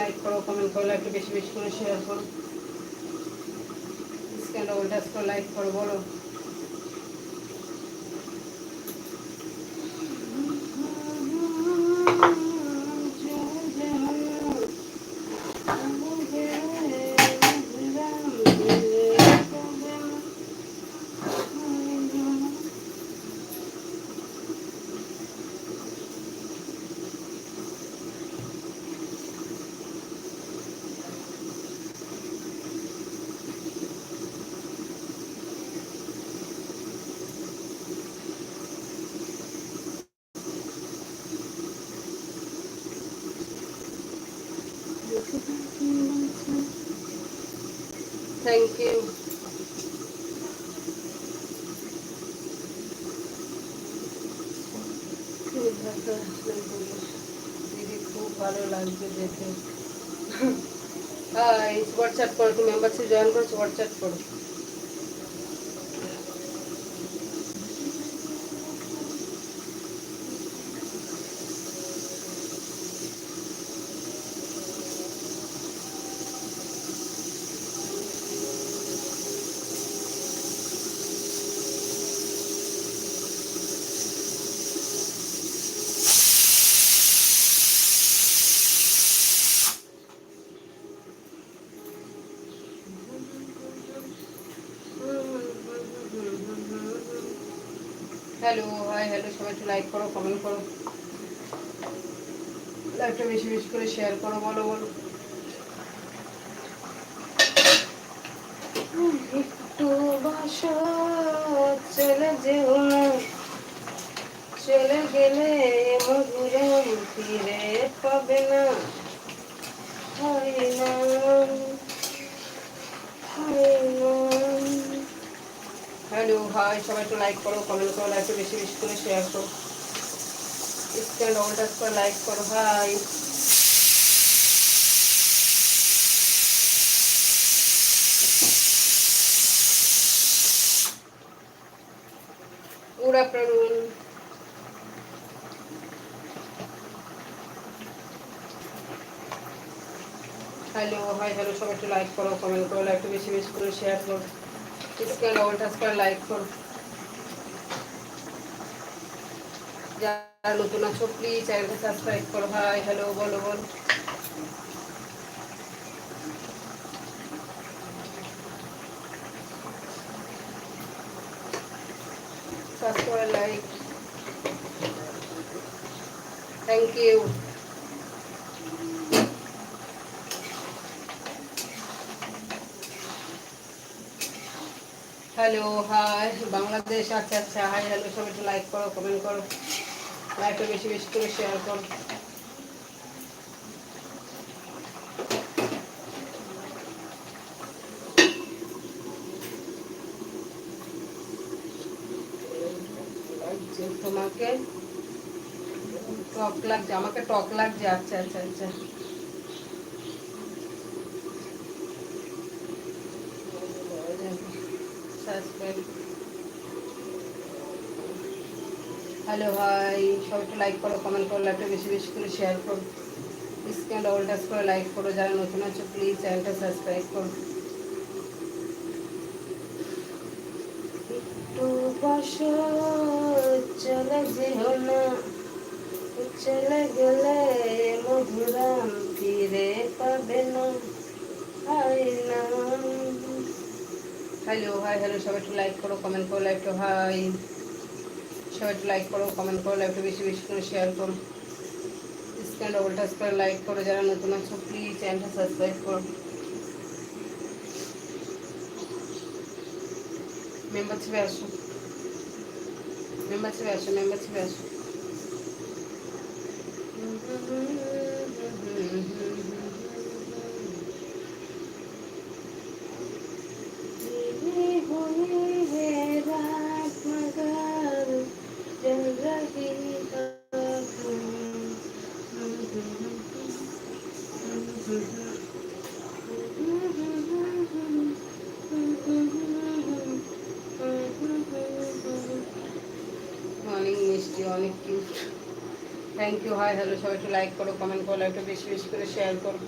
Like করো comment করো একটু বেশি বেশি করে শেয়ার করো স্ক্যান ডবল করে লাইক করো বলো থ্যাংক ইউ দিদি খুব ভালো লাগছে দেখে হাই হোয়াটসঅ্যাপ করো তুমি মেম্বারশিপ জয়েন করেছ হোয়াটসঅ্যাপ করো হ্যালো হাই হ্যালো সবাই একটু লাইক করো কমেন্ট করো। বেশি বেশি করে শেয়ার করো, বলো বলো। চলে যেও চলে গেলে মধুরে ফিরে পাবে না। হয় না হয় না হাই সবাই একটু লাইক করো কমেন্ট করো লাইকটা বেশি বেশি করে শেয়ার করো। স্ক্যান ডবল করে লাইক করো আফটারনুন হ্যালো হাই হ্যালো সবাই একটু লাইক করো কমেন্ট করো একটু বেশি বেশি করে শেয়ার করো। স্ক্যান ডবল টাচ করে লাইক করো যারা নতুন আছো প্লিজ চ্যানেলটা সাবস্ক্রাইব করো হাই হ্যালো বলো বলো subscribe like thank you hello hi Bangladesh আচ্ছা আচ্ছা হাই হ্যালো সবাই একটু লাইক করো কমেন্ট করো। লাইকটা বেশি বেশি করে শেয়ার করো। তোমাকে টক লাগছে, আমাকে টক লাগছে আচ্ছা আচ্ছা আচ্ছা। হ্যালো ভাই সবাই একটু লাইক করো কমেন্ট করো লাইকটা বেশি বেশি করে শেয়ার করো। স্ক্যান ডবল টাচ করে লাইক করো, যারা নতুন আছে প্লিজ চ্যানেলটা সাবস্ক্রাইব করো। একটু বসো, চলে যেও না। চলে গেলে মধুরাম ফিরে পাবে না। হাই না। হ্যালো হাই হ্যালো সবাই একটু লাইক করো কমেন্ট করো লাইকটা হাই সবাই একটু লাইক করো কমেন্ট করো লাইকটা বেশি বেশি করে শেয়ার করো. স্ক্যান ডবল টাচ করে লাইক করো, যারা নতুন আছো প্লিজ চ্যানেলটা সাবস্ক্রাইব করো. মেম্বারশিপে আসো. মেম্বারশিপে আসো মেম্বারশিপে আসো. অনেক কিউট থ্যাংক ইউ হয় হ্যালো সবাই একটু লাইক করো কমেন্ট করো, একটু বেশি বেশি করে শেয়ার করো।